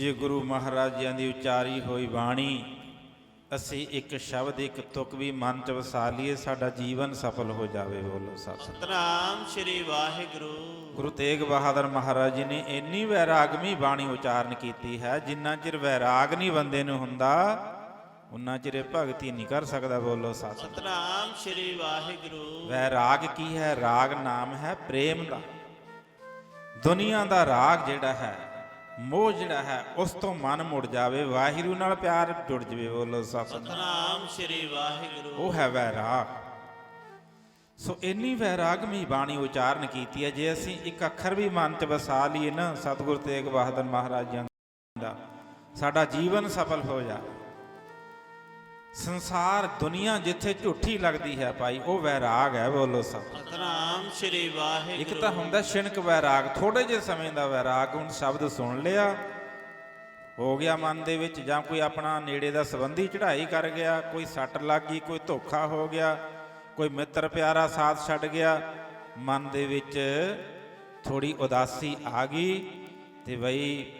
ਜੇ ਗੁਰੂ ਮਹਾਰਾਜਿਆਂ ਦੀ ਉਚਾਰੀ ਹੋਈ ਬਾਣੀ ਅਸੀਂ ਇੱਕ ਸ਼ਬਦ ਇੱਕ ਤੁਕ ਵੀ ਮਨ ਚ ਵਸਾ ਲਈਏ ਸਾਡਾ ਜੀਵਨ ਸਫਲ ਹੋ ਜਾਵੇ ਬੋਲੋ ਸਤਿ ਸਤਨਾਮ ਸ੍ਰੀ ਵਾਹਿਗੁਰੂ। ਗੁਰੂ ਤੇਗ ਬਹਾਦਰ ਮਹਾਰਾਜ ਜੀ ਨੇ ਇੰਨੀ ਵੈਰਾਗਮੀ ਬਾਣੀ ਉਚਾਰਨ ਕੀਤੀ ਹੈ ਜਿੰਨਾ ਚਿਰ ਵੈਰਾਗ ਨਹੀਂ ਬੰਦੇ ਨੂੰ ਹੁੰਦਾ ਉਨਾ ਚਿਰ ਇਹ ਭਗਤੀ ਨਹੀਂ ਕਰ ਸਕਦਾ ਬੋਲੋ ਸਤਿ ਸਤਨਾਮ ਸ੍ਰੀ ਵਾਹਿਗੁਰੂ। ਵੈਰਾਗ ਕੀ ਹੈ? ਰਾਗ ਨਾਮ ਹੈ ਪ੍ਰੇਮ ਦਾ। ਦੁਨੀਆ ਦਾ ਰਾਗ ਜਿਹੜਾ ਹੈ ਮੋਹ ਜਿਹੜਾ ਹੈ ਉਸ ਤੋਂ ਮਨ ਮੁੜ ਜਾਵੇ ਵਾਹਿਗੁਰੂ ਨਾਲ ਪਿਆਰ ਜੁੜ ਜਵੇ ਬੋਲੋ ਸਤਿ ਸਤਨਾਮ ਸ੍ਰੀ ਵਾਹਿਗੁਰੂ। ਉਹ ਹੈ ਵੈਰਾਗ। ਸੋ ਇੰਨੀ ਵੈਰਾਗਮੀ ਬਾਣੀ ਉਚਾਰਨ ਕੀਤੀ ਹੈ ਜੇ ਅਸੀਂ ਇੱਕ ਅੱਖਰ ਵੀ ਮਨ 'ਚ ਵਸਾ ਲਈਏ ਨਾ ਸਤਿਗੁਰ ਤੇਗ ਬਹਾਦਰ ਮਹਾਰਾਜ ਜੀ ਦਾ ਸਾਡਾ ਜੀਵਨ ਸਫਲ ਹੋ ਜਾ। ਸੰਸਾਰ ਦੁਨੀਆ ਜਿੱਥੇ ਝੂਠੀ ਲੱਗਦੀ ਹੈ ਭਾਈ ਉਹ ਵੈਰਾਗ ਹੈ ਬੋਲੋ ਸਭ ਸਤਨਾਮ ਸ੍ਰੀ ਵਾਹਿਗੁਰੂ। ਇੱਕ ਤਾਂ ਹੁੰਦਾ ਸ਼ਿਣਕ ਵੈਰਾਗ ਥੋੜੇ ਜਿਹੇ ਸਮੇਂ ਦਾ ਵੈਰਾਗ, ਹੁਣ ਸ਼ਬਦ ਸੁਣ ਲਿਆ। ਹੋ ਗਿਆ ਮਨ ਦੇ ਵਿੱਚ, ਜਾਂ ਕੋਈ ਆਪਣਾ ਨੇੜੇ ਦਾ ਸੰਬੰਧੀ ਚੜ੍ਹਾਈ ਕਰ ਗਿਆ, ਕੋਈ ਸੱਟ ਲੱਗ ਗਈ, ਕੋਈ ਧੋਖਾ ਹੋ ਗਿਆ, ਕੋਈ ਮਿੱਤਰ ਪਿਆਰਾ ਸਾਥ ਛੱਡ ਗਿਆ, ਮਨ ਦੇ ਵਿੱਚ ਥੋੜੀ ਉਦਾਸੀ ਆ ਗਈ, ਤੇ ਬਈ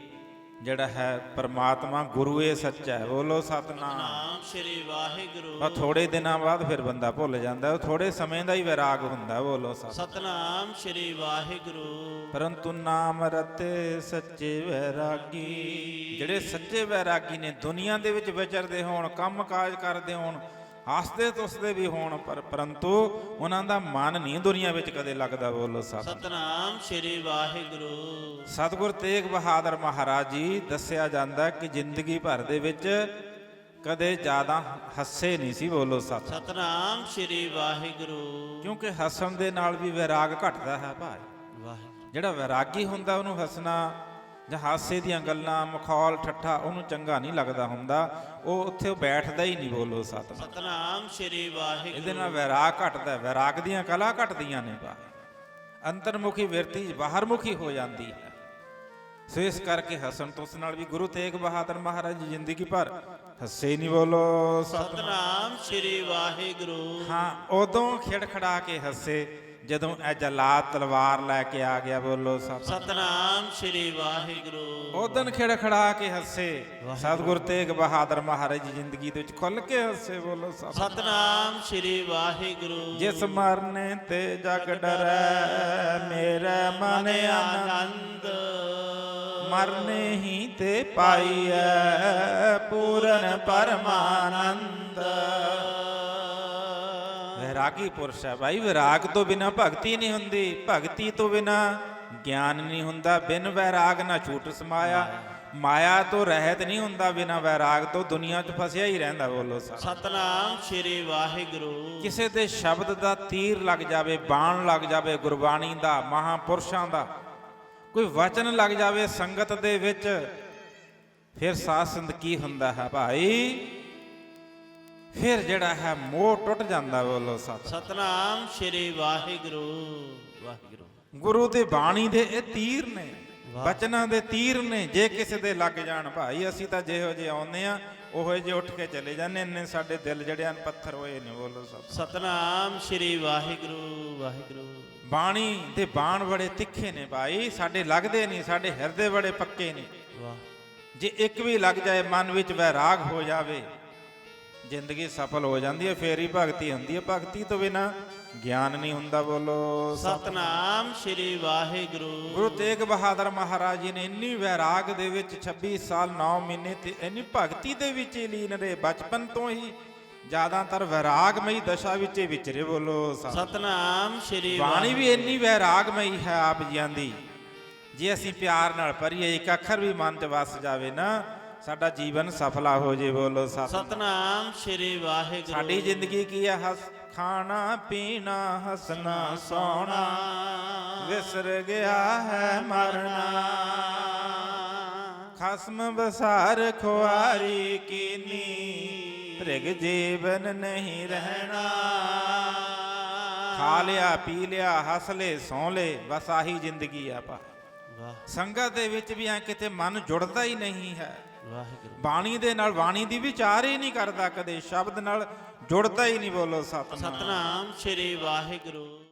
ਜਿਹੜਾ ਹੈ ਪਰਮਾਤਮਾ ਗੁਰੂ ਇਹ ਸੱਚਾ ਹੈ। ਬੋਲੋ ਸਤਨਾਮ। ਸ੍ਰੀ ਵਾਹਿਗੁਰੂ। ਬਸ ਥੋੜੇ ਦਿਨਾਂ ਬਾਅਦ ਫਿਰ ਬੰਦਾ ਭੁੱਲ ਜਾਂਦਾ ਉਹ ਥੋੜੇ ਸਮੇਂ ਦਾ ਹੀ ਵੈਰਾਗ ਹੁੰਦਾ ਬੋਲੋ ਸਤਿ ਸਤਨਾਮ ਸ੍ਰੀ ਵਾਹਿਗੁਰੂ। ਪਰੰਤੂ ਨਾਮ ਰਤੇ ਸੱਚੇ ਵੈਰਾਗੀ। ਜਿਹੜੇ ਸੱਚੇ ਵੈਰਾਗੀ ਨੇ ਦੁਨੀਆ ਦੇ ਵਿੱਚ ਵਿਚਰਦੇ ਹੋਣ ਕੰਮ ਕਾਜ ਕਰਦੇ ਹੋਣ ਹੱਸਦੇ ਤੁਸਦੇ ਵੀ ਹੋਣ ਪਰ ਪਰੰਤੂ ਉਹਨਾਂ ਦਾ ਮਨ ਨਹੀਂ ਦੁਨੀਆ ਵਿੱਚ ਕਦੇ ਲੱਗਦਾ ਬੋਲੋ ਸਤ। ਸਤਨਾਮ ਸ੍ਰੀ ਵਾਹਿਗੁਰੂ। ਸਤਿਗੁਰ ਤੇਗ ਬਹਾਦਰ ਮਹਾਰਾਜ ਜੀ ਦੱਸਿਆ ਜਾਂਦਾ ਕਿ ਜ਼ਿੰਦਗੀ ਭਰ ਦੇ ਵਿੱਚ ਕਦੇ ਜ਼ਿਆਦਾ ਹੱਸੇ ਨਹੀਂ ਸੀ ਬੋਲੋ ਸਤ। ਸਤਨਾਮ ਸ੍ਰੀ ਵਾਹਿਗੁਰੂ। ਕਿਉਂਕਿ ਹੱਸਣ ਦੇ ਨਾਲ ਵੀ ਵੈਰਾਗ ਘਟਦਾ ਹੈ ਭਾਈ। ਵਾਹਿਗੁਰੂ। ਜਿਹੜਾ ਵੈਰਾਗੀ ਹੁੰਦਾ ਉਹਨੂੰ ਹੱਸਣਾ ਜਾਂ ਹਾਸੇ ਦੀਆਂ ਗੱਲਾਂ ਮਖੌਲ ਠੱਠਾ ਉਹਨੂੰ ਚੰਗਾ ਨਹੀਂ ਲੱਗਦਾ ਹੁੰਦਾ। ਉਹ ਉੱਥੇ ਬੈਠਦਾ ਹੀ ਨਹੀਂ ਬੋਲੋ ਸਤਿ ਸਤਨਾਮ ਸ੍ਰੀ ਇਹਦੇ ਵਾਹਿਗੁਰੂ ਨਾਲ ਵੈਰਾਗ ਘਟਦਾ ਵੈਰਾਗ ਦੀਆਂ ਕਲਾ ਘਟਦੀਆਂ ਨੇ ਭਾਈ ਅੰਤਰਮੁਖੀ ਵਿਰਤੀ ਬਾਹਰਮੁਖੀ ਹੋ ਜਾਂਦੀ ਹੈ। ਸੋ ਇਸ ਕਰਕੇ ਹਸਨ ਤੋਂ ਉਸ ਨਾਲ ਵੀ ਗੁਰੂ ਤੇਗ ਬਹਾਦਰ ਮਹਾਰਾਜ ਜੀ ਜ਼ਿੰਦਗੀ ਭਰ ਹੱਸੇ ਨਹੀਂ ਬੋਲੋ ਸਤਿ ਸਤਨਾਮ ਸ੍ਰੀ ਵਾਹਿਗੁਰੂ। ਹਾਂ ਉਦੋਂ ਖਿੜਖੜਾ ਕੇ ਹੱਸੇ। ਜਦੋਂ ਇਹ ਜਲਾਦ ਤਲਵਾਰ ਲੈ ਕੇ ਆ ਗਿਆ ਬੋਲੋ ਸਤਿ ਸਤਨਾਮ ਸ੍ਰੀ ਵਾਹਿਗੁਰੂ। ਉਦੋਂ ਖਿੜਖੜਾ ਕੇ ਹੱਸੇ। ਸਤਿਗੁਰ ਤੇਗ ਬਹਾਦਰ ਮਹਾਰਾਜ ਜੀ ਜ਼ਿੰਦਗੀ ਦੇ ਵਿੱਚ ਖੁੱਲ ਕੇ ਹੱਸੇ ਬੋਲੋ ਸਤਿ ਸਤਨਾਮ ਸ੍ਰੀ ਵਾਹਿਗੁਰੂ। ਜਿਸ ਮਰਨੇ ਤੇ ਜਗ ਡਰੈ ਮੇਰੇ ਮਨ ਆਨੰਦ। ਮਰਨੇ ਹੀ ਤੇ ਪਾਈਐ ਪੂਰਨ ਪਰਮਾਨੰਦ। ਵੈਰਾਗੀ ਪੁਰਸ਼ ਹੈ ਭਾਈ। ਵਿਰਾਗ ਤੋਂ ਬਿਨਾ ਭਗਤੀ ਨਹੀਂ ਹੁੰਦੀ। ਭਗਤੀ ਤੋਂ ਬਿਨਾ ਗਿਆਨ ਨਹੀਂ ਹੁੰਦਾ। ਬਿਨ ਵੈਰਾਗ ਨਾ ਛੂਟ ਸਮਾਇਆ। ਮਾਇਆ ਤੋਂ ਰਹਿਤ ਨਹੀਂ ਹੁੰਦਾ। ਬਿਨਾ ਵੈਰਾਗ ਤੋਂ ਦੁਨੀਆ 'ਚ ਫਸਿਆ ਹੀ ਰਹਿੰਦਾ ਬੋਲੋ ਸਤਨਾਮ ਸ੍ਰੀ ਵਾਹਿਗੁਰੂ। ਕਿਸੇ ਦੇ ਸ਼ਬਦ ਦਾ ਤੀਰ ਲੱਗ ਜਾਵੇ ਬਾਣ ਲੱਗ ਜਾਵੇ ਗੁਰਬਾਣੀ ਦਾ ਮਹਾਪੁਰਸ਼ਾਂ ਦਾ ਕੋਈ ਵਚਨ ਲੱਗ ਜਾਵੇ ਸੰਗਤ ਦੇ ਵਿੱਚ ਫਿਰ ਸਾਧ ਸੰਤ ਕੀ ਹੁੰਦਾ ਹੈ ਭਾਈ? ਫਿਰ ਜਿਹੜਾ ਹੈ ਮੋਹ ਟੁੱਟ ਜਾਂਦਾ ਬੋਲੋ ਸਤ। ਸਤਨਾਮ ਸ੍ਰੀ ਵਾਹਿਗੁਰੂ ਵਾਹਿਗੁਰੂ। ਗੁਰੂ ਦੇ ਬਾਣੀ ਦੇ ਇਹ ਤੀਰ ਨੇ ਬਚਨਾਂ ਦੇ ਤੀਰ ਨੇ ਜੇ ਕਿਸੇ ਦੇ ਲੱਗ ਜਾਣ ਭਾਈ ਅਸੀਂ ਤਾਂ ਜਿਹੋ ਜਿਹੇ ਆਉਂਦੇ ਆ ਉਹੋ ਜਿਹੇ ਉੱਠ ਕੇ ਚਲੇ ਜਾਂਦੇ ਨੇ ਸਾਡੇ ਦਿਲ ਜਿਹੜੇ ਹਨ ਪੱਥਰ ਹੋਏ ਨੇ ਬੋਲੋ ਸਤ। ਸਤਨਾਮ ਸ੍ਰੀ ਵਾਹਿਗੁਰੂ ਵਾਹਿਗੁਰੂ। ਬਾਣੀ ਦੇ ਬਾਣ ਬੜੇ ਤਿੱਖੇ ਨੇ ਭਾਈ ਸਾਡੇ ਲੱਗਦੇ ਨਹੀਂ ਸਾਡੇ ਹਿਰਦੇ ਬੜੇ ਪੱਕੇ ਨੇ। ਵਾਹ। ਜੇ ਇੱਕ ਵੀ ਲੱਗ ਜਾਏ ਮਨ ਵਿੱਚ ਵੈਰਾਗ ਹੋ ਜਾਵੇ ਜ਼ਿੰਦਗੀ ਸਫਲ ਹੋ ਜਾਂਦੀ ਹੈ ਫੇਰ ਹੀ ਭਗਤੀ ਹੁੰਦੀ ਹੈ। ਭਗਤੀ ਤੋਂ ਬਿਨਾ ਗਿਆਨ ਨਹੀਂ ਹੁੰਦਾ ਬੋਲੋ। ਸਤਿ ਸਤਨਾਮ ਸ੍ਰੀ ਵਾਹਿਗੁਰੂ। ਗੁਰੂ ਤੇਗ ਬਹਾਦਰ ਮਹਾਰਾਜ ਜੀ ਨੇ ਇੰਨੀ ਵੈਰਾਗ ਦੇ ਵਿੱਚ 26 ਸਾਲ 9 ਮਹੀਨੇ ਤੇ ਇੰਨੀ ਭਗਤੀ ਦੇ ਵਿੱਚ ਲੀਨ ਰਹੇ। ਬਚਪਨ ਤੋਂ ਹੀ ਜ਼ਿਆਦਾਤਰ ਵੈਰਾਗਮਈ ਦਸ਼ਾ ਵਿੱਚ ਹੀ ਵਿਚਰੇ ਬੋਲੋ। ਸਤਿ ਸਤਨਾਮ ਸ੍ਰੀ ਬਾਣੀ ਵੀ ਇੰਨੀ ਵੈਰਾਗਮਈ ਹੈ ਆਪ ਜੀਆਂ ਦੀ ਜੇ ਅਸੀਂ ਪਿਆਰ ਨਾਲ ਪੜ੍ਹੀਏ ਇੱਕ ਅੱਖਰ ਵੀ ਮਨ 'ਚ ਵਸ ਜਾਵੇ ਨਾ ਸਾਡਾ ਜੀਵਨ ਸਫਲਾ ਹੋ ਜੇ ਬੋਲੋ ਸਤਿ ਸਤਨਾਮ ਸ੍ਰੀ ਵਾਹਿਗੁਰੂ। ਸਾਡੀ ਜ਼ਿੰਦਗੀ ਕੀ ਹੈ ਹੱਸ ਖਾਣਾ ਪੀਣਾ ਹੱਸਣਾ ਸੌਣਾ। ਵਿਸਰ ਗਿਆ ਹੈ ਮਰਨਾ। ਖਸਮ ਬਸਾਰ ਖੁਆਰੀ ਕੀਨੀ। ਭ੍ਰਿਗ ਜੀਵਨ ਨਹੀਂ ਰਹਿਣਾ। ਖਾ ਲਿਆ ਪੀ ਲਿਆ ਹੱਸ ਲੈ ਸੌ ਲੈ ਬਸ ਆਹੀ ਜ਼ਿੰਦਗੀ ਆ ਪਾ ਸੰਗਤ ਦੇ ਵਿੱਚ ਵੀ ਐ ਕਿਤੇ ਮਨ ਜੁੜਦਾ ਹੀ ਨਹੀਂ ਹੈ। ਵਾਹਿਗੁਰੂ। ਬਾਣੀ ਦੇ ਨਾਲ ਬਾਣੀ ਦੀ ਵਿਚਾਰ ਹੀ ਨਹੀਂ ਕਰਦਾ ਕਦੇ ਸ਼ਬਦ ਨਾਲ ਜੁੜਦਾ ਹੀ ਨਹੀਂ ਬੋਲੋ ਸਤਨਾਮ। ਸਤਨਾਮ ਸ੍ਰੀ ਵਾਹਿਗੁਰੂ।